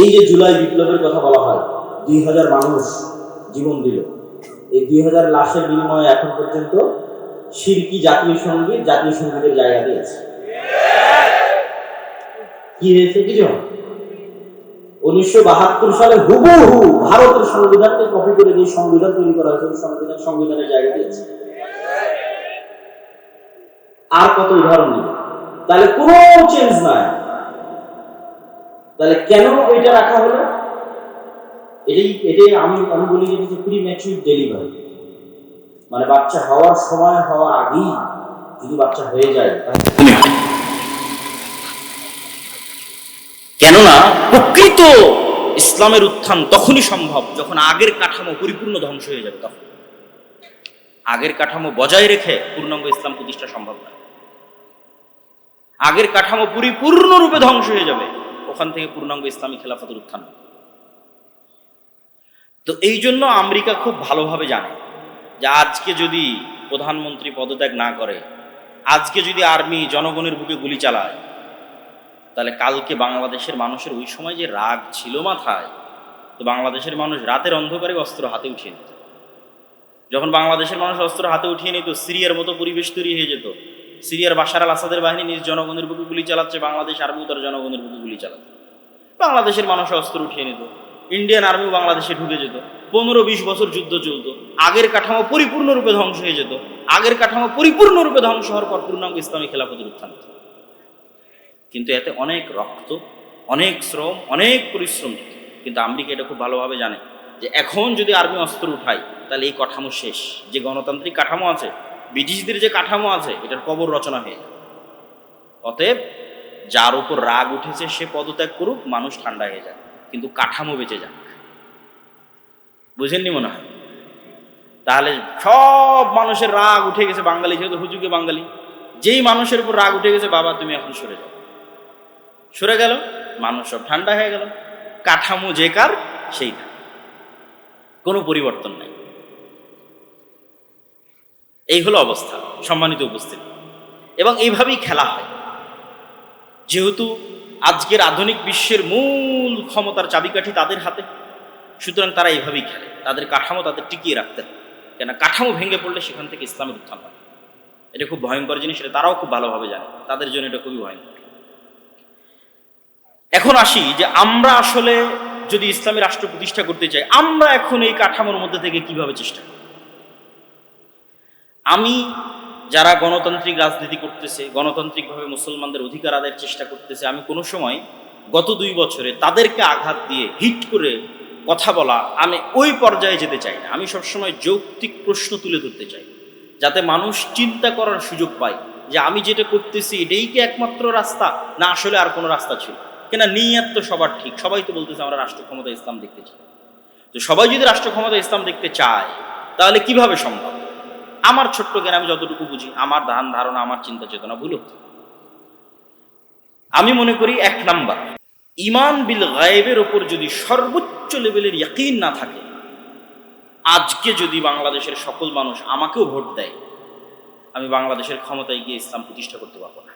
এই যে জুলাই বিপ্লবের কথা বলা হয়, দুই হাজার মানুষ জীবন দিল। এই দুই হাজার লাশের বিনিময়ে এখন পর্যন্ত শিরকি জাতীয় সংগীত জাতীয় সঙ্গীতের জায়গা দিয়েছে। কি হয়েছে কি? উনিশশো বাহাত্তর সালে হুবহু ভারতের সংবিধানকে কপি করে যে সংবিধান তৈরি করা হয়েছে সংবিধান সংবিধানের জায়গা দিয়েছে। আর কত উদাহরণ নেই তাহলে কোনো চেঞ্জ নাই। তাহলে কেন ওইটা রাখা হলো? এটাই এটাই আমি আমি বলি যে প্রি ম্যাচুর ডেলিভারি মানে বাচ্চা হওয়ার সময় হওয়ার আগেই যদি বাচ্চা হয়ে যায় কেননা প্রকৃত ইসলামের উত্থান তখনই সম্ভব যখন আগের কাঠামো পরিপূর্ণ ধ্বংস হয়ে যাবে তখন। আগের কাঠামো বজায় রেখে পূর্ণাঙ্গ ইসলাম প্রতিষ্ঠা সম্ভব নয়। আগের কাঠামো পরিপূর্ণরূপে ধ্বংস হয়ে যাবে। ওখান থেকে পূর্ণাঙ্গ ইসলামী খেলাফতের উত্থান তো এই জন্য আমেরিকা খুব ভালোভাবে জানে যে আজকে যদি প্রধানমন্ত্রী পদত্যাগ না করে, আজকে যদি আর্মি জনগণের বুকে গুলি চালায়, তাহলে কালকে বাংলাদেশের মানুষের ওই সময় যে রাগ ছিল মাথায়, তো বাংলাদেশের মানুষ রাতের অন্ধকারে অস্ত্র হাতে উঠিয়ে নিত। যখন বাংলাদেশের মানুষ অস্ত্র হাতে উঠিয়ে নিত সিরিয়ার মতো পরিবেশ তৈরি হয়ে যেত সিরিয়ার বাশার আল আসাদের বাহিনী নিজ জনগণের বুকে গুলি চালাচ্ছে, বাংলাদেশ আর্মিও তার জনগণের বুকে গুলি চালাচ্ছে। বাংলাদেশের মানুষ অস্ত্র উঠিয়ে নিত, ইন্ডিয়ান আর্মিও বাংলাদেশে ঢুকে যেত পনেরো বিশ বছর যুদ্ধ চলত, আগের কাঠামো পরিপূর্ণরূপে ধ্বংস হয়ে যেত, আগের কাঠামো পরিপূর্ণরূপে ধ্বংস হওয়ার পর পূর্ণাঙ্গ ইসলামী খেলাফতের উত্থান কিন্তু এতে অনেক রক্ত, অনেক শ্রম, অনেক পরিশ্রম কিন্তু আমেরিকা এটা খুব ভালোভাবে জানে যে এখন যদি আর্মি অস্ত্র উঠায়, তাহলে এই কাঠামো শেষ, যে গণতান্ত্রিক কাঠামো আছে ব্রিটিশদের যে কাঠামো আছে, এটার কবর রচনা হয়ে যাবে। অতএব, যার উপর রাগ উঠেছে, সে পদত্যাগ করুক, মানুষ ঠান্ডা হয়ে যায় কিন্তু কাঠামো বেঁচে যাক। বুঝেননি মনে হয়? তাহলে সব মানুষের রাগ উঠে গেছে বাঙালি যেহেতু হুজুকে বাঙালি। যেই মানুষের উপর রাগ উঠে গেছে, বাবা, তুমি এখন সরে যাও। সরে গেল, মানুষ সব ঠান্ডা হয়ে গেল, কাঠামো যে কার, সেই কোনো পরিবর্তন নাই। এই হলো অবস্থা, সম্মানিত উপস্থিতি। এবং এইভাবেই খেলা হয়। যেহেতু আজকের আধুনিক বিশ্বের মূল ক্ষমতার চাবিকাঠি তাদের হাতে, সুতরাং তারা এইভাবেই খেলে। তাদের কাঠামো তাদের টিকিয়ে রাখতে কেন কাঠামো ভেঙে পড়লে সেখান থেকে ইসলামের উত্থান হয়। এটা খুব ভয়ঙ্কর জিনিস, এটা তারাও খুব ভালোভাবে জানে। তাদের জন্য এটা খুবই ভয়ঙ্কর। এখন আসি যে আমরা আসলে যদি ইসলামী রাষ্ট্র প্রতিষ্ঠা করতে চাই, আমরা এখন এই কাঠামোর মধ্যে থেকে কীভাবে চেষ্টা করি আমি যারা গণতান্ত্রিক রাজনীতি করতেছে, গণতান্ত্রিকভাবে মুসলমানদের অধিকার আদায়ের চেষ্টা করতেছে, আমি কোনো সময় গত দুই বছরে তাদেরকে আঘাত দিয়ে হিট করে কথা বলা, আমি ওই পর্যায়ে যেতে চাই না। আমি সবসময় যৌক্তিক প্রশ্ন তুলে ধরতে চাই, যাতে মানুষ চিন্তা করার সুযোগ পায় যে আমি যেটা করতেছি এটাই কি একমাত্র রাস্তা, না আসলে আর কোনো রাস্তা ছিল? কেন নিয়ত তো সবার ঠিক, সবাই তো বলতেছে আমরা রাষ্ট্র ক্ষমতা ইসলাম দেখতে চাই। তো সবাই যদি রাষ্ট্র ক্ষমতা ইসলাম দেখতে চায়, তাহলে কীভাবে সম্ভব? আমার ছোট্ট জ্ঞান আমি যতটুকু বুঝি, আমার ধান ধারণা, আমার চিন্তা চেতনা ভুল হতো আমি মনে করি এক নাম্বার, ইমান বিল গায়েবের ওপর যদি সর্বোচ্চ লেভেলের ইয়াকিন না থাকে, আজকে যদি বাংলাদেশের সকল মানুষ আমাকেও ভোট দেয়, আমি বাংলাদেশের ক্ষমতায় গিয়ে ইসলাম প্রতিষ্ঠা করতে পারব না।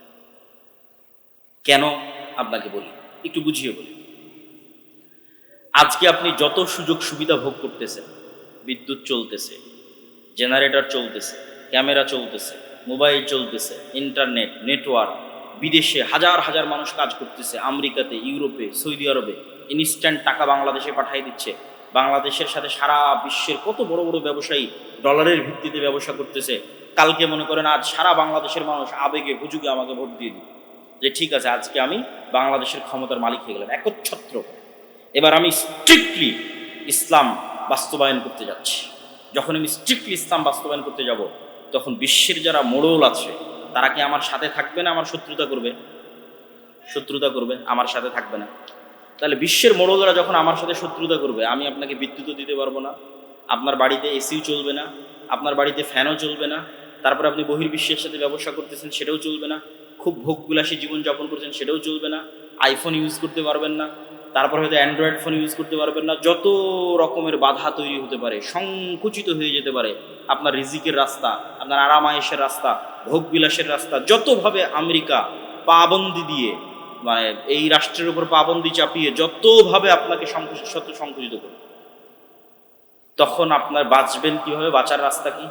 কেন? আপনাকে বলি, একটু বুঝিয়ে বলি। আজকে আপনি যত সুযোগ সুবিধা ভোগ করতেছেন, বিদ্যুৎ চলতেছে জেনারেটর চলতেছে, ক্যামেরা চলতেছে, মোবাইল চলতেছে, ইন্টারনেট, নেটওয়ার্ক, বিদেশে হাজার হাজার মানুষ কাজ করতেছে, আমেরিকাতে, ইউরোপে, সৌদি আরবে ইনস্ট্যান্ট টাকা বাংলাদেশে পাঠিয়ে দিচ্ছে। বাংলাদেশের সাথে সারা বিশ্বের কত বড় বড় ব্যবসায়ী ডলারের ভিত্তিতে ব্যবসা করতেছে। কালকে মনে করেন আজ সারা বাংলাদেশের মানুষ আবেগে, হুজুগে আমাকে ভোট দিয়ে দিল যে ঠিক আছে, আজকে আমি বাংলাদেশের ক্ষমতার মালিক হয়ে গেলাম, একচ্ছত্র। এবার আমি স্ট্রিক্টলি ইসলাম বাস্তবায়ন করতে যাচ্ছি। যখন আমি স্ট্রিক্টলি ইসলাম বাস্তবায়ন করতে যাব, তখন বিশ্বের যারা মোড়ল আছে, তারা কি আমার সাথে থাকবে না আমার শত্রুতা করবে? শত্রুতা করবে, আমার সাথে থাকবে না। তাহলে বিশ্বের মোড়লরা যখন আমার সাথে শত্রুতা করবে, আমি আপনাকে বিদ্যুৎও দিতে পারব না, আপনার বাড়িতে এসিও চলবে না, আপনার বাড়িতে ফ্যানও চলবে না, তারপরে আপনি বহির্বিশ্বের সাথে ব্যবসা করতেছেন, সেটাও চলবে না, খুব ভোগবিলাসী জীবনযাপন করছেন, সেটাও চলবে না আইফোন ইউজ করতে পারবেন না তারপর হয়তো অ্যান্ড্রয়েড ফোন ইউজ করতে পারবেন না, যত রকমের বাধা তৈরি হতে পারে, সংকুচিত হয়ে যেতে পারে আপনার রিজিকের রাস্তা, আপনার আরামায়েশের রাস্তা ভোগ বিলাসের রাস্তা, যতভাবে আমেরিকা পাবন্দি দিয়ে মানে এই রাষ্ট্রের উপর পাবন্দি চাপিয়ে যতভাবে আপনাকে সংকুচিত সত্য সংকুচিত করবে, তখন আপনার বাঁচবেন কীভাবে? বাঁচার রাস্তা কি?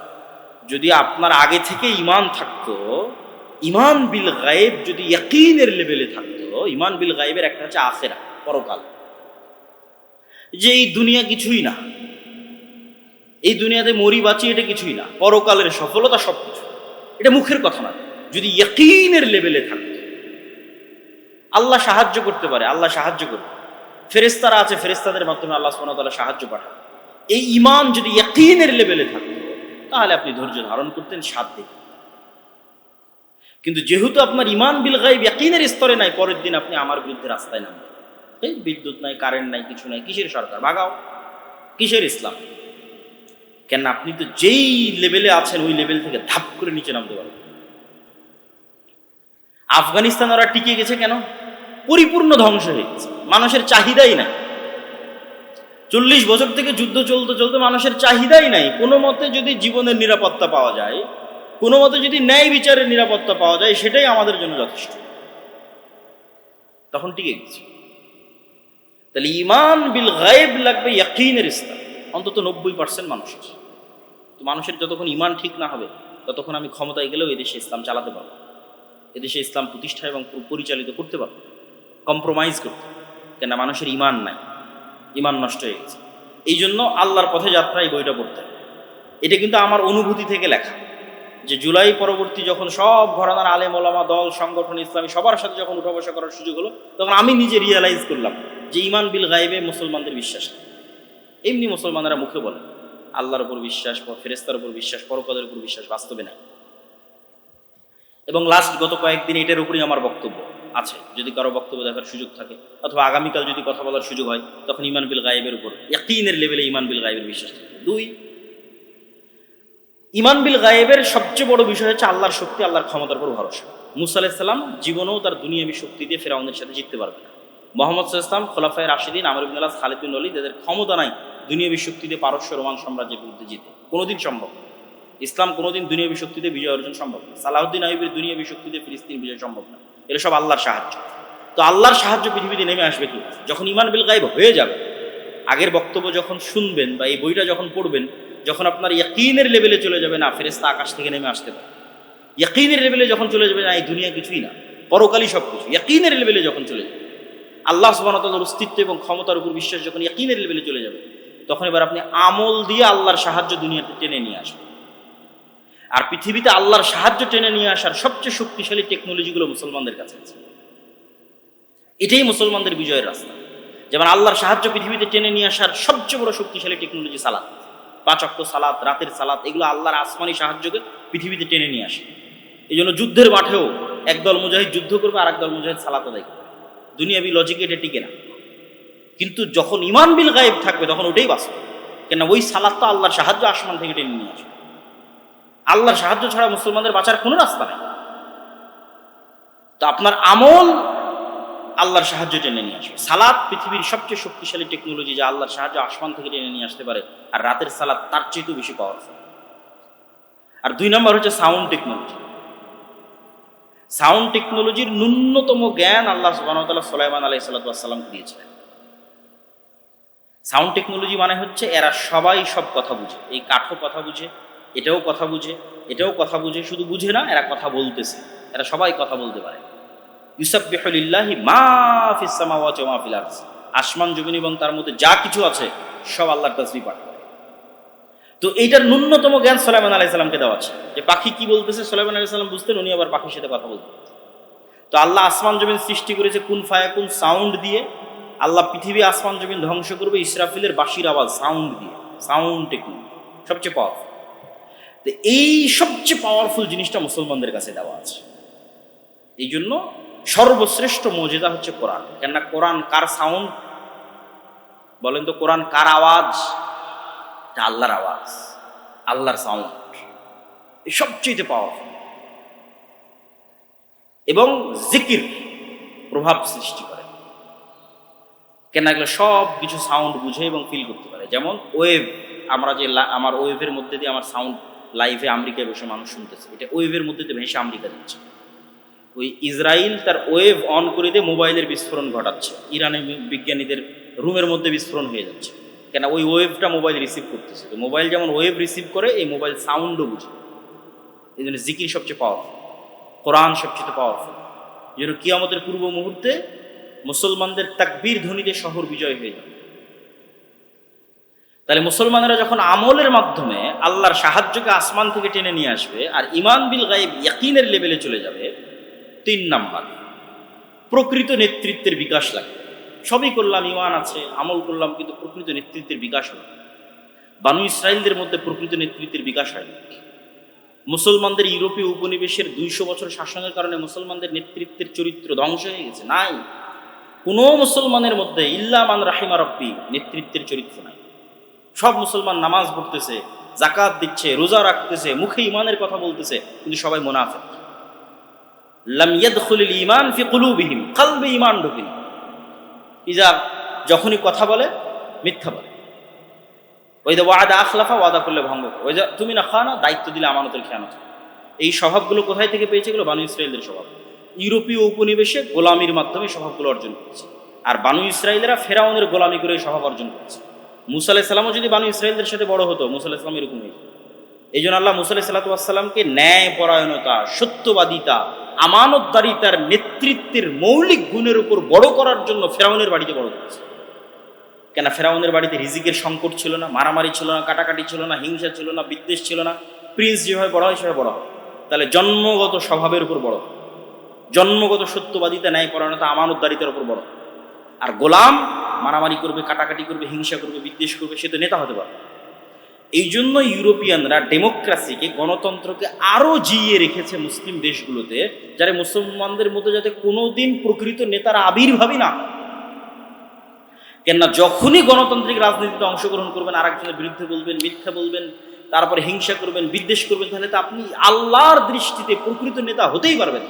যদি আপনার আগে থেকে ইমান থাকতো, ইমান বিল গায়েব যদি ইয়াকিনের লেভেলে থাকতো, ইমান বিল গায়েবের একটা হচ্ছে আখেরা। পরকাল। যে এই দুনিয়া কিছুই না, এই দুনিয়াতে মরি বাঁচি এটা কিছুই না, পরকালের সফলতা সব কিছু এটা মুখের কথা না। যদি ইয়াকিনের লেভেলে থাকতো আল্লাহ সাহায্য করতে পারে, আল্লাহ সাহায্য করবে। ফেরেস্তারা আছে ফেরেস্তাদের মাধ্যমে আল্লাহ সোনাতাল্লাহ সাহায্য পাঠান এই ইমান যদি ইয়াকিনের লেভেলে থাকতো তাহলে আপনি ধৈর্য ধারণ করতেন সাত দিন কিন্তু যেহেতু আপনার ইমান বিল গাইব ইয়াকিনের স্তরে নাই, পরের দিন আপনি আমার বিরুদ্ধে রাস্তায় নামবেন। এই বিদ্যুৎ নাই কারেন্ট নাই, কিছু নাই। কিসের সরকার? ভাগাও কিসের ইসলাম? কেন আপনি তো যেই লেভেলে আছেন, ওই লেভেল থেকে ধাপ করে নিচে নামতে পারবেন। আফগানিস্তান ওরা টিকে গেছে কেন? পরিপূর্ণ ধ্বংস হয়ে গেছে। মানুষের চাহিদাই নাই। চল্লিশ বছর থেকে যুদ্ধ চলতে চলতে মানুষের চাহিদাই নাই। কোনো মতে যদি জীবনের নিরাপত্তা পাওয়া যায়, কোনো মতে যদি ন্যায় বিচারের নিরাপত্তা পাওয়া যায়, সেটাই আমাদের জন্য যথেষ্ট। তখন টিকে গেছে। তাহলে ইমান বিল গায়েব লাগবে ইয়াকিনের ইসলাম অন্তত নব্বই পার্সেন্ট মানুষের। তো মানুষের যতক্ষণ ইমান ঠিক না হবে, ততক্ষণ আমি ক্ষমতায় গেলেও এদেশে ইসলাম চালাতে পারব। এদেশে ইসলাম প্রতিষ্ঠা এবং পরিচালিত করতে পারব। কম্প্রোমাইজ করতে কেন মানুষের ইমান নাই। ইমান নষ্ট হয়ে গেছে। এই জন্য আল্লাহর পথে যাত্রা এই বইটা পড়তে এটা কিন্তু আমার অনুভূতি থেকে লেখা। যে জুলাই পরবর্তী যখন সব ঘরানার আলেম ওলামা দল, সংগঠন, ইসলামী সবার সাথে যখন উঠা বসা করার সুযোগ হলো, তখন আমি নিজে রিয়েলাইজ করলাম যে ইমান বিল গায়েবে মুসলমানদের বিশ্বাস এমনি মুসলমানেরা মুখে বলে, আল্লাহর উপর বিশ্বাস ফেরেস্তার উপর বিশ্বাস, পরকালের উপর বিশ্বাস বাস্তবে নাই। এবং লাস্ট গত কয়েকদিন এটার উপরই আমার বক্তব্য আছে। যদি কারও বক্তব্য দেখার সুযোগ থাকে, অথবা আগামীকাল যদি কথা বলার সুযোগ হয়, তখন ইমান বিল গায়েবের উপর, ইয়াকিনের লেভেলে ইমান বিল গায়েবের বিশ্বাস থাকে। দুই, ইমান বিল গায়েবের সবচেয়ে বড় বিষয় হচ্ছে আল্লাহর শক্তি, আল্লাহর ক্ষমতার উপর ভরসা। মুসা আলাইসাল্লাম জীবনেও তার দুনিয়াবী শক্তি দিয়ে ফেরাউনের সাথে জিততে পারবে না। মোহাম্মদ ইসলাম খোলাফায় রাশিদিন আমর ইবিন আল্লাহ খালিদ বিন অলিদ এদের ক্ষমতা নাই দুনিয়াবী শক্তিতে পারস্য রোমান সাম্রাজ্যের বিরুদ্ধে জিতে কোনোদিন সম্ভব ইসলাম কোনোদিন দুনিয়াবী শক্তিতে বিজয় অর্জন সম্ভব না। সালাউদ্দিন আইবের দুনিয়াবী শক্তিতে ফিলিস্তিন বিজয় সম্ভব না। এটা সব আল্লাহর সাহায্য। তো আল্লাহর সাহায্য পৃথিবীতে নেমে আসবে কি? যখন ইমান বিল গায়েব হয়ে যাবে, আগের বক্তব্য যখন শুনবেন বা এই বইটা যখন পড়বেন, যখন আপনার ইয়াকিনের লেভেলে চলে যাবে, না ফেরেস্তা আকাশ থেকে নেমে আসতে পারে। ইয়াকিনের লেভেলে যখন চলে যাবে, না, এই দুনিয়া কিছুই না। পরকালই সব কিছু ইয়াকিনের লেভেলে যখন চলে যাবে আল্লাহ সুবাহতাল্লাহর অস্তিত্ব এবং ক্ষমতার উপর বিশ্বাস যখন ইয়াকিনের লেভেলে চলে যাবে, তখন এবার আপনি আমল দিয়ে আল্লাহর সাহায্য দুনিয়াতে টেনে নিয়ে আসবেন। আর পৃথিবীতে আল্লাহর সাহায্য টেনে নিয়ে আসার সবচেয়ে শক্তিশালী টেকনোলজিগুলো মুসলমানদের কাছে আছে। এটাই মুসলমানদের বিজয়ের রাস্তা। যেমন আল্লাহর সাহায্য পৃথিবীতে টেনে নিয়ে আসার সবচেয়ে বড় শক্তিশালী টেকনোলজি সালাত পাঁচ অক্ট সালাত রাতের সালাত এগুলো আল্লাহর আসমানি সাহায্যকে পৃথিবীতে টেনে নিয়ে আসে। এই জন্য যুদ্ধের মাঠেও একদল মুজাহিদ যুদ্ধ করবে আর একদল মুজাহিদ সালাত আদায় করবে। দুনিয়াবি লজিকে এটা টিকে না। কিন্তু যখন ইমান বিল গায়েব থাকবে, তখন ওটাই বাস্তব। কেন ওই সালাত তো আল্লাহর সাহায্য আসমান থেকে টেনে নিয়ে আসবে। আল্লাহর সাহায্য ছাড়া মুসলমানদের বাঁচার কোনো রাস্তা নেই। তো আপনার আমল আল্লাহর সাহায্য টেনে নিয়ে আসবে। সালাদ পৃথিবীর সবচেয়ে শক্তিশালী টেকনোলজি যা আল্লাহর সাহায্য আসমান থেকে টেনে নিয়ে আসতে পারে, আর রাতের সালাদ তার চেয়েতেও বেশি পাওয়ারফুল আর দুই নম্বর হচ্ছে সাউন্ড টেকনোলজি সাউন্ড টেকনোলজির ন্যূনতম জ্ঞান আল্লাহ সুবাহতাল্লাহ সোলাইমান আলাই সাল্লাম দিয়েছিলেন। সাউন্ড টেকনোলজি মানে হচ্ছে এরা সবাই সব কথা বুঝে। এই কাঠও কথা বুঝে, এটাও কথা বুঝে, এটাও কথা বুঝে, শুধু বুঝে না, এরা কথা বলতেছে। এরা সবাই কথা বলতে পারে। ইউসাবিল্লাহি মা ফিস সামাওয়াতি ওয়া মা ফিল আরজ আসমান, জমিন এবং তার মধ্যে যা কিছু আছে, সব আল্লাহর তাসবিহ পাঠ তো এইটার ন্যূনতম জ্ঞান সুলাইমান আলাইহিস সালামকে দেওয়া আছে। যে পাখি কি বলতেছে সুলাইমান আলাইহিস সালাম বুঝতেন, উনি আবার পাখির সাথে কথা বলতেন। তো আল্লাহ আসমান জমিন সৃষ্টি করেছে কোন ফায়া কোন সাউন্ড দিয়ে। আল্লাহ পৃথিবী আসমান জমিন ধ্বংস করবে ইসরাফিলের বাসির আওয়াজ, সাউন্ড দিয়ে। সাউন্ড টেকনোলজি সবচেয়ে পাওয়ারফুল তো এই সবচেয়ে পাওয়ারফুল জিনিসটা মুসলমানদের কাছে দেওয়া আছে। এই জন্য সর্বশ্রেষ্ঠ মর্যাদা হচ্ছে কোরআন। কেননা কোরআন কার সাউন্ড? বলেন তো, কোরআন কার আওয়াজ? এটা আল্লাহর আওয়াজ, আল্লাহর সাউন্ড এই সবচেয়ে পাওয়ারফুল এবং জিকির প্রভাব সৃষ্টি করে। কেন এগুলো সব কিছু সাউন্ড বুঝে এবং ফিল করতে পারে। যেমন ওয়েভ আমরা যে আমার ওয়েভের মধ্যে দিয়ে আমার সাউন্ড লাইভে আমেরিকায় বসে মানুষ শুনতেছে। এটা ওয়েভের মধ্যে দিয়ে ভেসে আমেরিকা যাচ্ছে। ওই ইসরায়েল তার ওয়েভ অন করে দিয়ে মোবাইলের বিস্ফোরণ ঘটাচ্ছে। ইরানের বিজ্ঞানীদের রুমের মধ্যে বিস্ফোরণ হয়ে যাচ্ছে। কেন ওই ওয়েভটা মোবাইল রিসিভ করতেছে। তো মোবাইল যেমন ওয়েভ রিসিভ করে, এই মোবাইল সাউন্ডও বুঝে। এই জন্য জিকির সবচেয়ে পাওয়ারফুল কোরআন সবচেয়ে পাওয়ারফুল জন্য কিয়ামতের পূর্ব মুহূর্তে মুসলমানদের তাকবীর ধ্বনিতে শহর বিজয় হয়ে যাবে। তাহলে মুসলমানেরা যখন আমলের মাধ্যমে আল্লাহর সাহায্যকে আসমান থেকে টেনে নিয়ে আসবে, আর ইমান বিল গায়েব ইয়াকিনের লেভেলে চলে যাবে, তিন নাম্বার। প্রকৃত নেতৃত্বের বিকাশ লাগবে। সবই করলাম ইমান আছে, আমল করলাম, কিন্তু প্রকৃত নেতৃত্বের বিকাশ না। বানু ইসরায়েলদের মধ্যে প্রকৃত নেতৃত্বের বিকাশ হয়নি। মুসলমানদের ইউরোপীয় উপনিবেশের দুইশো বছর শাসনের কারণে মুসলমানদের নেতৃত্বের চরিত্র ধ্বংস হয়ে গেছে। নাই। কোনো মুসলমানের মধ্যে ইল্লামান রাহিমা রব্বি নেতৃত্বের চরিত্র নাই। সব মুসলমান নামাজ পড়তেছে জাকাত দিচ্ছে, রোজা রাখতেছে, মুখে ইমানের কথা বলতেছে, কিন্তু সবাই মুনাফিক। লাম ইয়াদখুলিল ঈমান ফি কুলুবিহিম, কলবে ইমান ঢুকেনি। ইজা যখনই কথা বলে, মিথ্যা বলে। ওই যে ওয়াদা আখলাফা ওয়াদা করলে ভঙ্গ। ওই যে তুমি না খাওয়া না, দায়িত্ব দিলে আমানতের খেয়ানত। এই স্বভাবগুলো কোথায় থেকে পেয়েছে এগুলো? বানু ইসরায়েলদের স্বভাব। ইউরোপীয় উপনিবেশে গোলামির মাধ্যমে স্বভাবগুলো অর্জন করেছে। আর বানু ইসরায়েলেরা ফেরাউনের গোলামি করে স্বভাব অর্জন করেছে। মুসা আলাহ সাল্লামও যদি বানু ইসরায়েলদের সাথে বড় হতো, মুসা আলাহ সাল্লাম এরকম হয়েছে এই জন্য আল্লাহ মুসা আলাহ সাল্লাতামকে ন্যায় পরায়ণতা সত্যবাদিতা আমানতদারিতার নেতৃত্বের মৌলিক গুণের উপর বড় করার জন্য ফেরাউনের বাড়িতে বড় করেছে। কেন ফেরাউনের বাড়িতে রিজিকের সংকট ছিল না, মারামারি ছিল না, কাটাকাটি ছিল না, হিংসা ছিল না, বিদ্বেষ ছিল না, প্রিন্স যেভাবে বড় হয় সেভাবে বড় হয় তাহলে জন্মগত স্বভাবের উপর বড় জন্মগত সত্যবাদিতা ন্যায় পরায়ণতা আমানতদারিতার উপর বড় আর গোলাম মারামারি করবে, কাটাকাটি করবে, হিংসা করবে, বিদ্বেষ করবে, সে তো নেতা হতে পারে এই জন্য ইউরোপিয়ানরা ডেমোক্রাসিকে, গণতন্ত্রকে আরও জিইয়ে রেখেছে মুসলিম দেশগুলোতে, যারা মুসলমানদের মধ্যে যাতে কোনোদিন প্রকৃত নেতার আবির্ভাবই না কেননা যখনই গণতান্ত্রিক রাজনীতিতে অংশগ্রহণ করবেন, আরেকজনের বিরুদ্ধে বলবেন, মিথ্যা বলবেন, তারপরে হিংসা করবেন, বিদ্বেষ করবেন, তাহলে তো আপনি আল্লাহর দৃষ্টিতে প্রকৃত নেতা হতেই পারবেন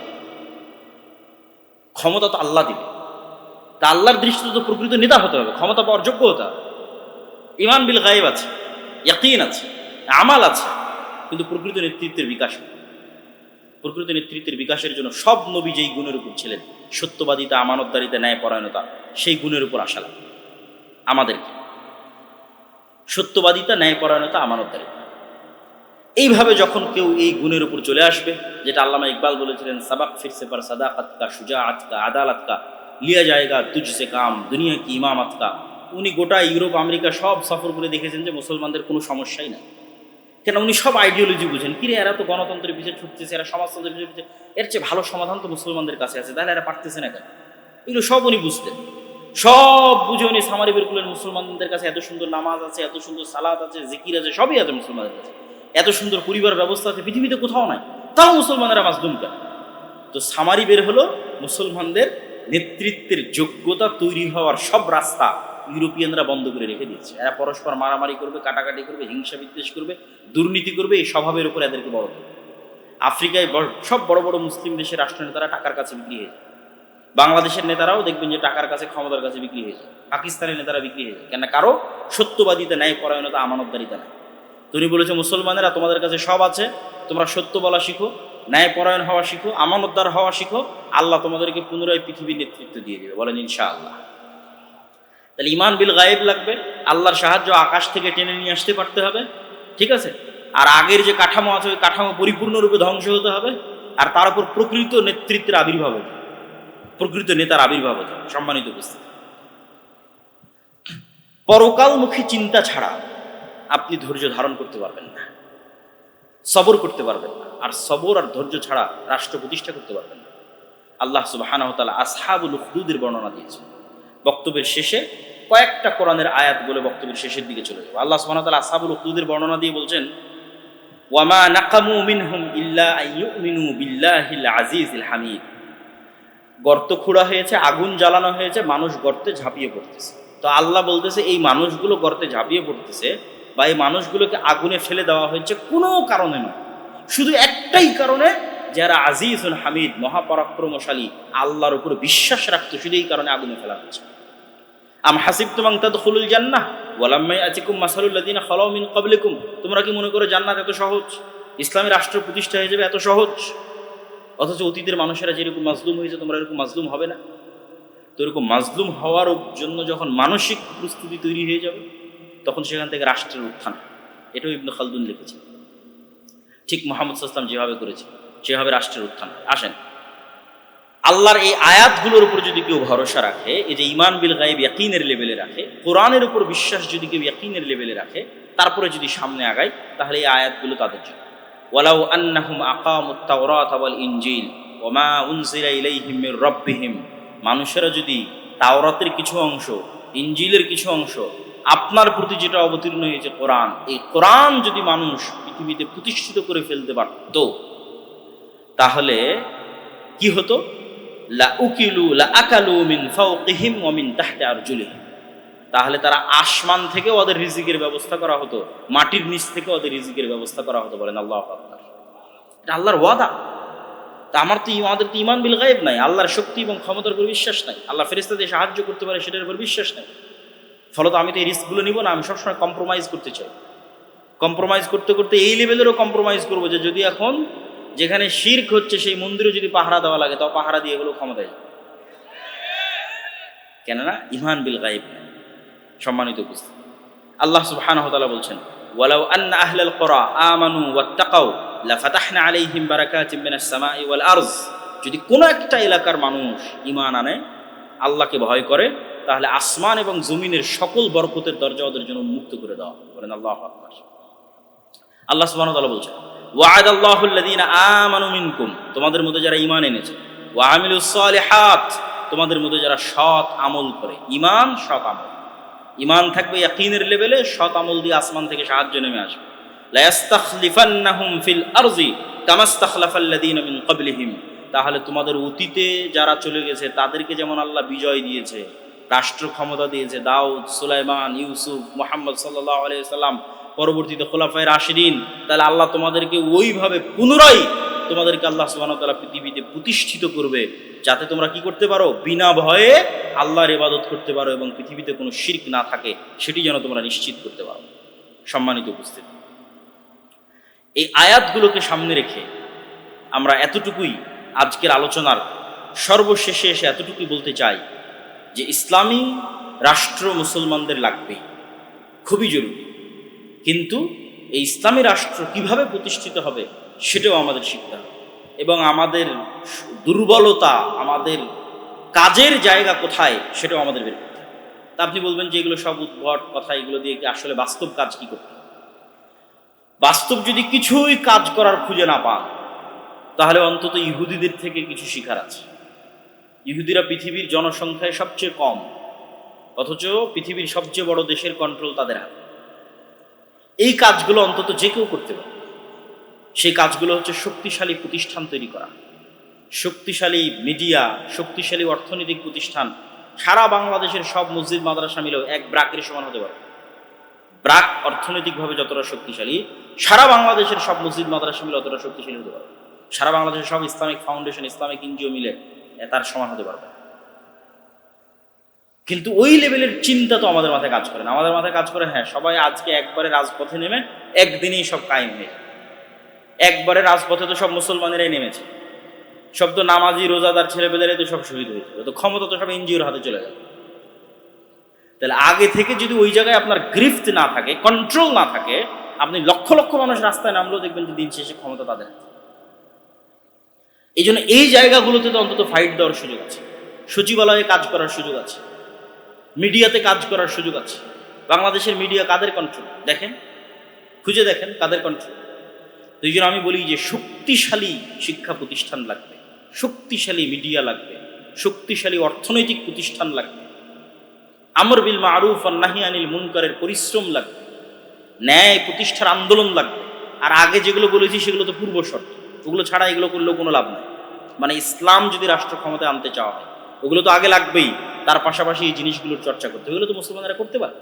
ক্ষমতা তো আল্লাহ দিবে। তা আল্লাহর দৃষ্টিতে তো প্রকৃত নেতা হতে হবে, ক্ষমতা পাওয়ার যোগ্য হতে হবে। ইমান বিল গায়েব আছে। ইয়াকিন আছে, আমাল আছে, কিন্তু প্রকৃত নেতৃত্বের বিকাশ প্রকৃত নেতৃত্বের বিকাশের জন্য সব নবী যেই গুণের উপর ছিলেন, সত্যবাদিতা, আমানতদারিতা ন্যায় পরায়ণতা সেই গুণের উপর আসা লাগবে আমাদেরকে সত্যবাদিতা ন্যায় পরায়ণতা আমানতদারিতা। এইভাবে যখন কেউ এই গুণের উপর চলে আসবে, যেটা আল্লামা ইকবাল বলেছিলেন, সাবাক ফিরসে পার সাদাকাত কা সুজা আতকা আদালত কা, লিয়া জায়গা তুজসে কাম, দুনিয়া কি ইমাম কা। উনি গোটা ইউরোপ, আমেরিকা সব সফর করে দেখেছেন যে মুসলমানদের কোনো সমস্যাই নাই। কেন উনি সব আইডিওলজি বুঝেন। কিরে এরা তো গণতন্ত্রের পিছিয়ে ছুটতেছে, এরা সমাজতন্ত্রের পিছিয়ে ছুটছে এর চেয়ে ভালো সমাধান তো মুসলমানদের কাছে আছে, তাহলে এরা পারতেছে না কেন? এগুলো সব উনি বুঝতেন। সব বুঝে উনি সামারি বের করলেন মুসলমানদের কাছে, এত সুন্দর নামাজ আছে, এত সুন্দর সালাদ আছে, জিকির আছে, সবই আছে মুসলমানদের কাছে। এত সুন্দর পরিবার ব্যবস্থা আছে, পৃথিবীতে কোথাও নাই। তাও মুসলমানেরা মাসদুম কেন? তো সামারি বের হলো মুসলমানদের নেতৃত্বের যোগ্যতা তৈরি হওয়ার সব রাস্তা। ইউরোপিয়ানরা বন্ধ করে রেখে দিয়েছে। এরা পরস্পর মারামারি করবে, কাটাকাটি করবে, হিংসা বিদ্বেষ করবে, দুর্নীতি করবে, এই স্বভাবের উপর এদেরকে বড় করবে। আফ্রিকায় সব বড় বড় মুসলিম দেশের রাষ্ট্রনেতারা টাকার কাছে বিক্রি হয়ে যায়। বাংলাদেশের নেতারাও দেখবেন যে টাকার কাছে, ক্ষমতার কাছে বিক্রি হয়ে যায়। পাকিস্তানের নেতারা বিক্রি হয়ে যায়। কেন কারও সত্যবাদিতা ন্যায় পরায়ণতা আমানতদারিতা নাই। তুমি বলেছ, মুসলমানেরা তোমাদের কাছে সব আছে, তোমরা সত্য বলা শিখো ন্যায় পরায়ণ হওয়া শিখো, আমানতদার হওয়া শিখো, আল্লাহ তোমাদেরকে পুনরায় পৃথিবীর নেতৃত্ব দিয়ে দেবে। বলেন, ইনশাআল্লাহ। তাহলে ইমান বিল গায়েব লাগবে, আল্লাহর সাহায্য আকাশ থেকে টেনে নিয়ে আসতে পারতে হবে, ঠিক আছে? আর আগের যে কাঠামো আছে, ওই কাঠামো পরিপূর্ণরূপে ধ্বংস হতে হবে, আর তার উপর প্রকৃত নেতৃত্বের আবির্ভাব হতে প্রকৃত নেতার আবির্ভাব হতে হবে, সম্মানিত উপস্থিতি। পরকালমুখী চিন্তা ছাড়া আপনি ধৈর্য ধারণ করতে পারবেন না, সবর করতে পারবেন না, আর সবর আর ধৈর্য ছাড়া রাষ্ট্র প্রতিষ্ঠা করতে পারবেন না। আল্লাহ তালা আসহাবুল উখদুদের বর্ণনা দিয়েছেন। বক্তব্যের শেষে কয়েকটা কোরআনের আয়াত বলে বক্তব্যের শেষের দিকে চলে যাবে। আল্লাহ সুবহানাহু ওয়া তাআলা আসহাবুল বর্ণনা দিয়ে বলছেন, ওয়ামা নাকামু মিনহুম ইল্লা আইয়ুমিনু বিল্লাহিল আজিজিল হামিদ। গর্ত খোঁড়া হয়েছে, আগুন জ্বালানো হয়েছে, মানুষ গর্তে ঝাঁপিয়ে পড়তেছে। তো আল্লাহ বলতেছে, এই মানুষগুলো গর্তে ঝাঁপিয়ে পড়তেছে বা এই মানুষগুলোকে আগুনে ফেলে দেওয়া হয়েছে কোনো কারণে নয়। শুধু একটাই কারণে যারা আজিজুল হামিদ, মহাপরাক্রমশালী, আল্লাহর উপর বিশ্বাস রাখতো, শুধু এই কারণে আগুনে ফেলা হচ্ছে আম হাসিবতুম আন তাদখুলুল জান্নাহ ওয়ালাম্মা ইয়াতিকুম মাসালুল লাযিনা খালাউ মিন ক্বাবলিকুম। তোমরা কি মনে করো জান্নাত এত সহজ? ইসলামী রাষ্ট্র প্রতিষ্ঠা হয়ে যাবে এত সহজ? অথচ অতীতের মানুষেরা যেরকম মাজলুম হয়েছে, তোমরা এরকম মাজলুম হবে না। তো এরকম মাজলুম হওয়ার জন্য যখন মানসিক প্রস্তুতি তৈরি হয়ে যাবে, তখন সেখান থেকে রাষ্ট্রের উত্থান। এটাও ইবনু খালদুন লিখেছে ঠিক মোহাম্মদ সাল্লাম যেভাবে করেছে সেভাবে রাষ্ট্রের উত্থান আসেন। আল্লাহর এই আয়াতগুলোর উপর যদি কেউ ভরসা রাখে, এই যে ইমান বিল গাইব ইয়াকিনের লেভেলে রাখে, কোরআনের উপর বিশ্বাস যদি কেউ ইয়াকিনের লেভেলে রাখে, তারপরে যদি সামনে আগায়, তাহলে এই আয়াতগুলো তাদের জন্য। ওয়ালাউ আন্নাহুম আকামুত তাওরাত ওয়াল ইনজিল, ওমা উনজিলা ইলাইহিম মির রাব্বিহিম। মানুষেরা যদি তাওরাতের কিছু অংশ, ইনজিলের কিছু অংশ, আপনার প্রতি যেটা অবতীর্ণ হয়েছে কোরআন, এই কোরআন যদি মানুষ পৃথিবীতে প্রতিষ্ঠিত করে ফেলতে পারত তাহলে কি হতো? লা উকিলু, লা আকালু মিন ফাওকিহিম ওয়া মিন তাহতি আরজুলিহিম। তাহলে তারা আসমান থেকে ওদের রিজিকের ব্যবস্থা করা হতো, মাটির নিচ থেকে ওদের রিজিকের ব্যবস্থা করা হতো বলেন আল্লাহ আকবার। এটা আল্লাহর ওয়াদা। তা আমার তো আমাদের তো ইমান বিল গায়েব নাই, আল্লাহর শক্তি এবং ক্ষমতার উপর বিশ্বাস নাই। আল্লাহ ফেরেস্তাদের সাহায্য করতে পারে সেটার উপর বিশ্বাস নাই। ফলত আমি তো এই রিস্কগুলো নিব না, আমি সবসময় কম্প্রোমাইজ করতে চাই। কম্প্রোমাইজ করতে করতে এই লেভেলেরও কম্প্রোমাইজ করব যে যদি এখন যেখানে শির্ক হচ্ছে, সেই মন্দিরে যদি পাহারা দেওয়া লাগে, তাও পাহারা দিয়ে এগুলো ক্ষমতায় যাবে। কেননা ইমান বিল নাই সম্মানিত উপস্থিত আল্লাহ সুবহানাহু ওয়া তাআলা বলছেন, ওয়ালাউ আন্না আহলাল কুরা আমানু ওয়াত্তাকাউ, লাফাতাহনা আলাইহিম বারাকাতিম মিনাস সামাই ওয়াল আরজ যদি কোনো একটা এলাকার মানুষ ঈমান আনে, আল্লাহকে ভয় করে, তাহলে আসমান এবং জমিনের সকল বরকতের দরজা ওদের জন্য উন্মুক্ত করে দেওয়া। বলেন আল্লাহু আল্লাহ সুবহানাহু ওয়া তাআলা বলছেন আমানু মিনকুম, তোমাদের মধ্যে যারা ইমান এনেছে। ওয়া আমিলুস সালিহাত, তোমাদের মধ্যে যারা সৎ আমল করে। ইমান সৎ আমল। ইমান থাকবে ইয়াকিনের লেভেলে, সৎ আমল দিয়ে আসমান থেকে সাহায্য নেমে আসবে। লা ইয়াস্তাখলিফান্নাহুম ফিল আরজি, কামাস্তাখলাফাল্লাযীনা মিন ক্বাবলিহিম। তাহলে তোমাদের অতীতে যারা চলে গেছে, তাদেরকে যেমন আল্লাহ বিজয় দিয়েছে, রাষ্ট্র ক্ষমতা দিয়েছে, দাউদ, সুলাইমান, ইউসুফ, মোহাম্মদ সাল্লাহ আলাইসাল্লাম পরবর্তীতে খোলাফায় রাশিদিন, তাহলে আল্লাহ তোমাদেরকে ওইভাবে পুনরায় তোমাদেরকে আল্লাহ সুবাহ তালা পৃথিবীতে প্রতিষ্ঠিত করবে, যাতে তোমরা কি করতে পারো? বিনা ভয়ে আল্লাহর ইবাদত করতে পারো এবং পৃথিবীতে কোনো শির্ক না থাকে, সেটি যেন তোমরা নিশ্চিত করতে পারো। সম্মানিত উপস্থিত, এই আয়াতগুলোকে সামনে রেখে আমরা এতটুকুই আজকের আলোচনার সর্বশেষে এসে এতটুকুই বলতে চাই যে ইসলামী রাষ্ট্র মুসলমানদের লাগবে, খুবই জরুরি। কিন্তু এই ইসলামী রাষ্ট্র কীভাবে প্রতিষ্ঠিত হবে, সেটাও আমাদের শিখতে হবে। এবং আমাদের দুর্বলতা, আমাদের কাজের জায়গা কোথায়, সেটাও আমাদের বের করতে তা আপনি বলবেন যে এগুলো সব উদ্ভট কথা, এগুলো দিয়ে কি আসলে বাস্তব কাজ কি করতে? বাস্তব যদি কিছুই কাজ করার খুঁজে না পান, তাহলে অন্তত ইহুদিদের থেকে কিছু শিখার আছে। ইহুদিরা পৃথিবীর জনসংখ্যায় সবচেয়ে কম, অথচ পৃথিবীর সবচেয়ে বড় দেশের কন্ট্রোল তাদের হাতে। এই কাজগুলো অন্তত যে কেউ করতে পারে। সেই কাজগুলো হচ্ছে শক্তিশালী প্রতিষ্ঠান তৈরি করা। শক্তিশালী মিডিয়া, শক্তিশালী অর্থনৈতিক প্রতিষ্ঠান, সারা বাংলাদেশের সব মসজিদ, মাদ্রাসা মিলেও এক ব্রাকের সমান হতে পারে। ব্রাক অর্থনৈতিকভাবে যতটা শক্তিশালী, সারা বাংলাদেশের সব মসজিদ, মাদ্রাসা মিলে অতটা শক্তিশালী হতে পারে। সারা বাংলাদেশের সব ইসলামিক ফাউন্ডেশন, ইসলামিক এনজিও মিলে তার সমান হতে পারবে কিন্তু ওই লেভেলের চিন্তা তো আমাদের মাথায় কাজ করে না। আমাদের মাথায় কাজ করে হ্যাঁ সবাই আজকে একবারে রাজপথে নেমে একদিনেই সব কায়েম হয়ে একবারে রাজপথে তো সব মুসলমানেরাই নেমেছে। সব তো নামাজি, রোজাদার, ছেলেপেলেরাই তো সব শহীদ হয়েছিল তো ক্ষমতা তো সব এনজিওর হাতে চলে গেল। তাহলে আগে থেকে যদি ওই জায়গায় আপনার গ্রিফট না থাকে কন্ট্রোল না থাকে, আপনি লক্ষ লক্ষ মানুষ রাস্তায় নামলেও দেখবেন যে দিন শেষে ক্ষমতা তাদের এই জন্য এই জায়গাগুলোতে তো অন্তত ফাইট দেওয়ার সুযোগ আছে। সচিবালয়ে কাজ করার সুযোগ আছে। মিডিয়াতে কাজ করার সুযোগ আছে। বাংলাদেশের মিডিয়া কাদের কন্ট্রোল দেখেন, খুঁজে দেখেন কাদের কন্ট্রোল তো এই আমি বলি যে শক্তিশালী শিক্ষা প্রতিষ্ঠান লাগবে, শক্তিশালী মিডিয়া লাগবে, শক্তিশালী অর্থনৈতিক প্রতিষ্ঠান লাগবে। আমর বিল মারুফ আর নাহি আনিল মুনকারের পরিশ্রম লাগবে, ন্যায় প্রতিষ্ঠার আন্দোলন লাগবে। আর আগে যেগুলো বলেছি সেগুলো তো পূর্ব শর্ত ওগুলো ছাড়া এগুলো করলেও কোনো লাভ নাই। মানে ইসলাম যদি রাষ্ট্র ক্ষমতায় আনতে চাওয়া হয় ওগুলো তো আগে লাগবেই। তার পাশাপাশি এই জিনিসগুলোর চর্চা করতে। এগুলো তো মুসলমানেরা করতে পারে।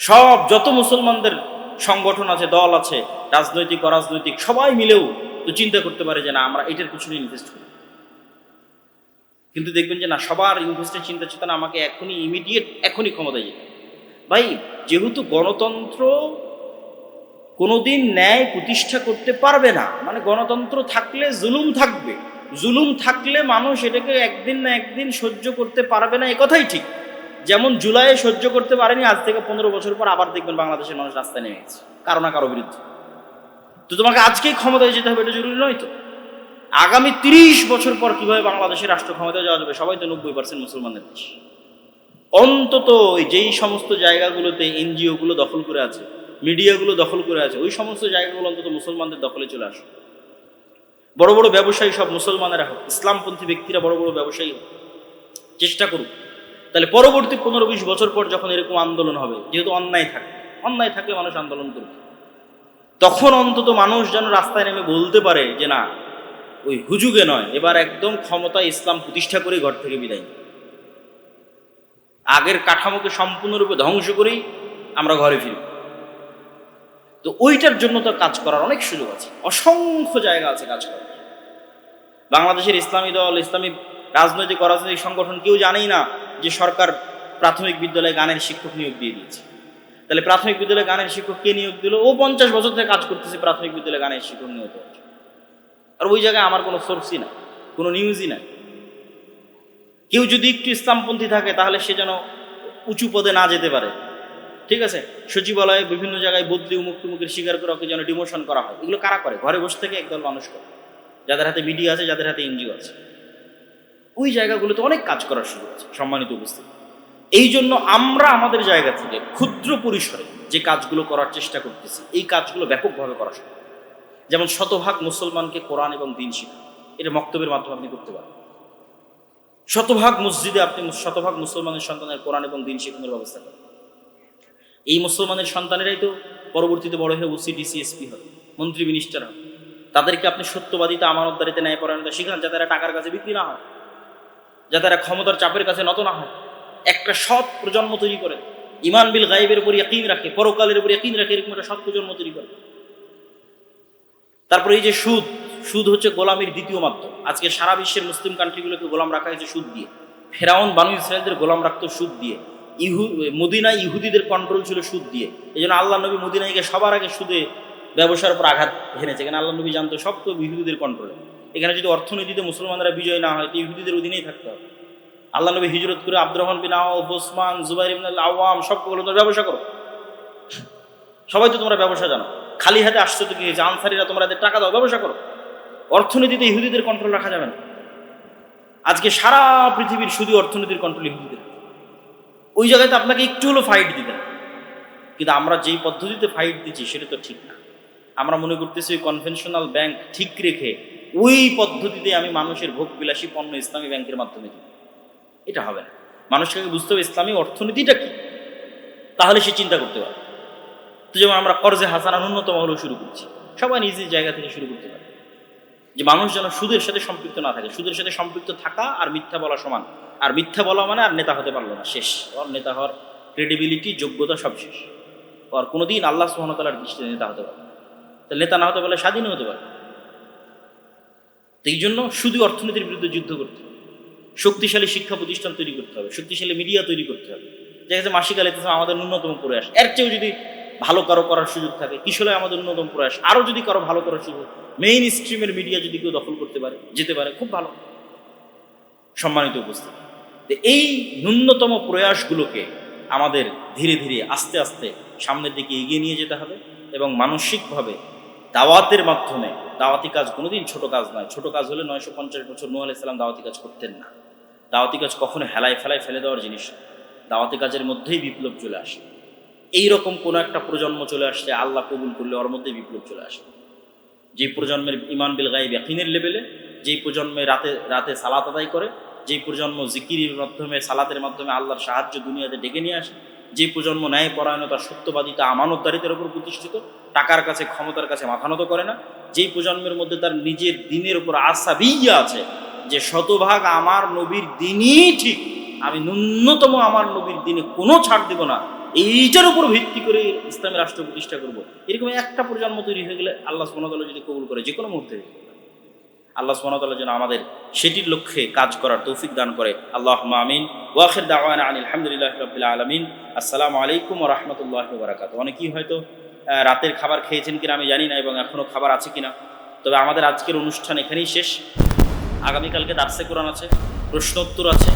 সব, যত মুসলমানদের সংগঠন আছে, দল আছে, রাজনৈতিক, অরাজনৈতিক, সবাই মিলেও তো চিন্তা করতে পারে যে না, আমরা এটার পিছনে ইনভেস্ট করি। কিন্তু দেখবেন যে না, সবার ইনভেস্টের চিন্তা চেতনা আমাকে এখনই ইমিডিয়েট এখনই ক্ষমতায় যেতে ভাই, যেহেতু গণতন্ত্র কোনোদিন ন্যায় প্রতিষ্ঠা করতে পারবে না মানে গণতন্ত্র থাকলে জুলুম থাকবে জুলুম থাকলে মানুষ এটাকে একদিন না একদিন সহ্য করতে পারবে না, এ কথাই ঠিক। যেমন জুলাইয়ে সহ্য করতে পারেনি, আজ থেকে পনেরো বছর পর আবার দেখবেন বাংলাদেশের মানুষ রাস্তায় নেমে গেছে, কারও না কারও বিরুদ্ধে। তো তোমাকে আজকেই ক্ষমতায় যেতে হবে, এটা জরুরি নয় তো? আগামী তিরিশ বছর পর কীভাবে বাংলাদেশের রাষ্ট্র ক্ষমতায় যাওয়া যাবে, সবাই তো নব্বই পার্সেন্ট মুসলমানদের দেশ। অন্তত যেই সমস্ত জায়গাগুলোতে এনজিও গুলো দখল করে আছে, মিডিয়াগুলো দখল করে আছে, ওই সমস্ত জায়গাগুলো অন্তত মুসলমানদের দখলে চলে আসে বড় বড় ব্যবসায়ী সব মুসলমানেরা হোক, ইসলামপন্থী ব্যক্তিরা বড় বড় ব্যবসায়ী হোক, চেষ্টা করুক। তাহলে পরবর্তী পনেরো বিশ বছর পর যখন এরকম আন্দোলন হবে, যেহেতু অন্যায় থাকে, অন্যায় থাকলে মানুষ আন্দোলন করবে। তখন অন্তত মানুষ যেন রাস্তায় নেমে বলতে পারে যে, না, ওই হুজুগে নয়, এবার একদম ক্ষমতায় ইসলাম প্রতিষ্ঠা করে ঘর থেকে বিদায় আগের কাঠামোকে সম্পূর্ণরূপে ধ্বংস করেই আমরা ঘরে ফিরব তো ওইটার জন্য তো কাজ করার অনেক সুযোগ আছে। অসংখ্য জায়গা আছে কাজ করার। বাংলাদেশের ইসলামী দল, ইসলামী রাজনৈতিক, অরাজনৈতিক সংগঠন কেউ জানেই না যে সরকার প্রাথমিক বিদ্যালয়ে গানের শিক্ষক নিয়োগ দিয়ে দিয়েছে। তাহলে প্রাথমিক বিদ্যালয়ে গানের শিক্ষক কে নিয়োগ দিল? ও পঞ্চাশ বছর থেকে কাজ করতেছে প্রাথমিক বিদ্যালয়ে গানের শিক্ষক নিয়োগ আর ওই জায়গায় আমার কোনো সোর্সই না কোনো নিউজই নাই। কেউ যদি একটু ইসলামপন্থী থাকে, তাহলে সে যেন উঁচু পদে না যেতে পারে। ঠিক আছে? সচিবালয়ে বিভিন্ন জায়গায় বদলি উমুক টুমুকের স্বীকার করে ওকে যেন ডিমোশন করা হয়। এগুলো কারা করে? ঘরে বসে থেকে একদল মানুষ করে। যাদের হাতে মিডিয়া আছে, যাদের হাতে এনজিও আছে। ওই জায়গাগুলোতে অনেক কাজ করার সুযোগ আছে, সম্মানিত উপস্থিত। এই জন্য আমরা আমাদের জায়গা থেকে ক্ষুদ্র পরিসরে যে কাজগুলো করার চেষ্টা করতেছি, এই কাজগুলো ব্যাপকভাবে করা সম্ভব। যেমন শতভাগ মুসলমানকে কোরআন এবং দিন শিখা এটা বক্তব্যের মাধ্যমে আপনি করতে পারেন। শতভাগ মসজিদে আপনি শতভাগ মুসলমানের সন্তানের কোরআন এবং দিন শিখানোর ব্যবস্থা করেন। এই মুসলমানের সন্তানেরাই তো পরবর্তীতে বড় হয়ে ওসি ডিসি এসপি হবে, মন্ত্রী মিনিস্টার হবে। তাদেরকে আপনি সত্যবাদিতা ন্যায় পরায়ণতা শিখান যাতে তারা টাকার কাছে বিক্রি না হয় যাতে তারা ক্ষমতার চাপের কাছে নত না হয়। একটা সৎ প্রজন্ম তৈরি করে, ইমান বিল গাইবের উপর ইয়াকিন রাখে, পরকালের উপর ইয়াকিন রাখে, এরকম একটা সৎ প্রজন্ম তৈরি করে। তারপরে এই যে সুদ সুদ হচ্ছে গোলামির দ্বিতীয় মাধ্যম। আজকে সারা বিশ্বের মুসলিম কান্ট্রিগুলোকে গোলাম রাখা হয়েছে সুদ দিয়ে। ফেরাউন, বানু ইসরায়েলদের গোলাম রাখতো সুদ দিয়ে। ইহু মদিনা ইহুদিদের কন্ট্রোল ছিল সুদ দিয়ে। এই জন্য আল্লাহ নবী মদিনাইকে সবার আগে সুদে ব্যবসার উপর আঘাত হেনেছে। এখানে আল্লাহ নবী জানতো, সব তো ইহুদিদের কন্ট্রোলে এখানে যদি অর্থনীতিতে মুসলমানরা বিজয় না হয়, তো ইহুদিদের অধীনেই থাকতে হবে। আল্লাহ নবী হিজরত করে আব্দুর রহমান বিন আউফ, ওসমান, জুবাইর ইবন আওয়াম সবগুলো তোমরা ব্যবসা করো। সবাই তো তোমরা ব্যবসা জানো। খালি হাতে আসছো তো কি হয়েছে? আনসারিরা তোমরা টাকা দাও, ব্যবসা করো। অর্থনীতিতে ইহুদিদের কন্ট্রোল রাখা যাবে না। আজকে সারা পৃথিবীর শুধু অর্থনীতির কন্ট্রোল ইহুদিদের। ওই জায়গায় তো আপনাকে একটু হলো ফাইট দিতে কিন্তু আমরা যেই পদ্ধতিতে ফাইট দিচ্ছি, সেটা তো ঠিক না। আমরা মনে করতেছি কনভেনশনাল ব্যাংক ঠিক রেখে ওই পদ্ধতিতে আমি মানুষের ভোগ বিলাসী পণ্য ইসলামী ব্যাংকের মাধ্যমে দিই। এটা হবে না। মানুষকে বুঝতে হবে ইসলামী অর্থনীতিটা কি? তাহলে সে চিন্তা করতে পারে। তো যেমন আমরা কর্জে হাসানা ন্যূনতম হলেও শুরু করছি। সবাই নিজ নিজ জায়গা থেকে শুরু করতে পারে। যে মানুষ যেন সুদের সাথে সম্পৃক্ত না থাকে। সুদের সাথে সম্পৃক্ত থাকা আর মিথ্যা বলা সমান। আর মিথ্যা বলা মানে আর নেতা হতে পারল না। শেষ। ওর নেতা হওয়ার ক্রেডিবিলিটি যোগ্যতা সব শেষ। ওর কোনোদিন আল্লাহ সুহামতালার দৃষ্টিতে নেতা হতে পারে তো নেতা না হতে পারলে স্বাধীন হতে পারে। এই জন্য শুধু অর্থনীতির বিরুদ্ধে যুদ্ধ করতে হবে। শক্তিশালী শিক্ষা প্রতিষ্ঠান তৈরি করতে হবে, শক্তিশালী মিডিয়া তৈরি করতে হবে। দেখা যাচ্ছে মাসিক আলিতে আমাদের ন্যূনতম প্রয়াস। এর চেয়েও যদি ভালো কারও করার সুযোগ থাকে, কিশোরে আমাদের ন্যূনতম প্রয়াস। আরও যদি কারও ভালো করার সুযোগ মেইন স্ট্রিমের মিডিয়া যদি কেউ দখল করতে পারে, যেতে পারে, খুব ভালো। সম্মানিত উপস্থিতি। এই ন্যূনতম প্রয়াসগুলোকে আমাদের ধীরে ধীরে আস্তে আস্তে সামনের দিকে এগিয়ে নিয়ে যেতে হবে এবং মানসিকভাবে দাওয়াতের মাধ্যমে, দাওয়াতি কাজ কোনোদিন ছোট কাজ নয়। ছোট কাজ হলে নয়শো পঞ্চাশ বছর নূহ ইসলাম দাওয়াতি কাজ করতেন না। দাওয়াতি কাজ কখনো হেলায় ফেলায় ফেলে দেওয়ার জিনিস দাওয়াতি কাজের মধ্যেই বিপ্লব চলে আসে। এই রকম কোনো একটা প্রজন্ম চলে আসছে, আল্লাহ কবুল করলে ওর মধ্যেই বিপ্লব চলে আসে। যে প্রজন্মের ইমান বিল গাইব ইয়াকিনের লেভেলে যেই প্রজন্মে রাতে রাতে সালাত আদায় করে, যেই প্রজন্ম জিকিরির মাধ্যমে, সালাতের মাধ্যমে আল্লাহর সাহায্য দুনিয়াতে ডেকে নিয়ে আসে যে প্রজন্ম ন্যায় পরায়ণতা, সত্যবাদিতা, আমানতদারিতার উপর প্রতিষ্ঠিত, টাকার কাছে, ক্ষমতার কাছে মাথা নত করে না। যেই প্রজন্মের মধ্যে তার নিজের দিনের উপর আশা বিয়া আছে যে, শতভাগ আমার নবীর দিনই ঠিক। আমি ন্যূনতম আমার নবীর দিনে কোনো ছাড় দেব না। এইটার উপর ভিত্তি করে ইসলামী রাষ্ট্র প্রতিষ্ঠা করব। এরকম একটা প্রজন্ম তৈরি হয়ে গেলে আল্লাহ সুমতাল্লাহ যদি কবুল করে যে কোনো মুহূর্তে। আল্লাহ সুমতাল্লাহ যেন আমাদের সেটির লক্ষ্যে কাজ করার তৌফিক দান করে। আল্লাহ আমিন। ওয়াখির দাওয়ান আলহামদুলিল্লাহ রবিল্লা আলমিন। আসসালামু আলাইকুম রহমতুল্লাহ বারাকাত অনেকেই হয়তো রাতের খাবার খেয়েছেন কিনা আমি জানি না এবং এখনও খাবার আছে কিনা। তবে আমাদের আজকের অনুষ্ঠান এখানেই শেষ। আগামীকালকে দার্সে কোরআন আছে, প্রশ্নোত্তর আছে।